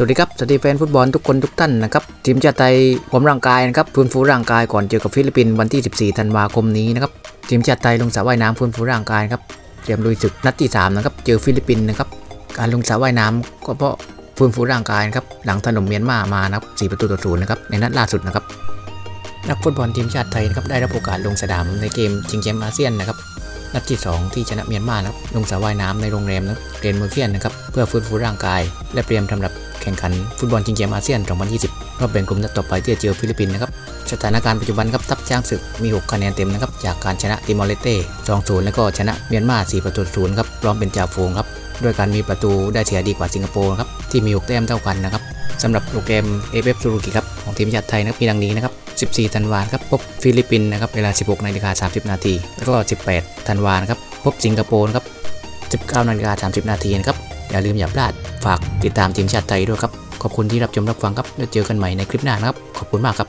สวัสดีครับสวัสดีแฟนฟุตบอลทุกคนทุกท่านนะครับทีมชาติไทยผมร่างกายนะครับฟื้นฟูร่างกายก่อนเจอกับฟิลิปปินส์วันที่ 14 ธันวาคมนี้นะครับทีมชาติไทยลงสระว่ายน้ำฟื้นฟูร่างกายครับเตรียมลุยศึกนัดที่ 3 นะครับเจอฟิลิปปินส์นะครับการลงสระว่ายน้ำก็เพราะฟื้นฟูร่างกายครับหลังถล่มเมียนมามานะครับ4ประตูต่อศูนย์นะครับในนัดล่าสุดนะครับนักฟุตบอลทีมชาติไทยนะครับได้รับโอกาสลงสนามในเกมชิงแชมป์อาเซียนนะครับนัดที่ 2 ที่ชนะเมียนมานะครับลงสระว่ายน้ำในโรงแรมนะเกรนเมอร์เคียนนะครับเพื่อฟื้นฟูร่างกาย และเตรียมสำหรับ ข่งขันฟุตบอลชิงแชมป์อาเซียน 2020 รอบแบ่งกลุ่มนัดต่อไปที่จะเจอฟิลิปปินส์นะครับ สถานการณ์ปัจจุบันครับทัพช้างศึกมี 6 คะแนนเต็มนะครับ จากการชนะติมอร์เลเต้ 2-0 แล้วก็ชนะเมียนมา 4 ประตู0ครับพร้อมเป็นจ่าฝูงครับด้วยการมีประตูได้เสียดีกว่าสิงคโปร์ครับที่มี 6 แต้มเท่ากันนะครับสำหรับโปรแกรม AFF ซูรุกิครับของทีมชาติไทยนะครับมีดังนี้นะครับ 14 ธันวาคมครับพบฟิลิปปินส์นะครับเวลา 16นาฬิกา30 นาทีแล้วก็ 18 ธันวาคมครับพบสิงคโปร์ครับ19นาฬิกา30 นาทีนะครับอย่าลืมอย่าพลาดฝาก ติดตามทีมชาติไทยด้วยครับ ขอบคุณที่รับชมรับฟังครับแล้วเจอกันใหม่ในคลิปหน้านะครับ ขอบคุณมากครับ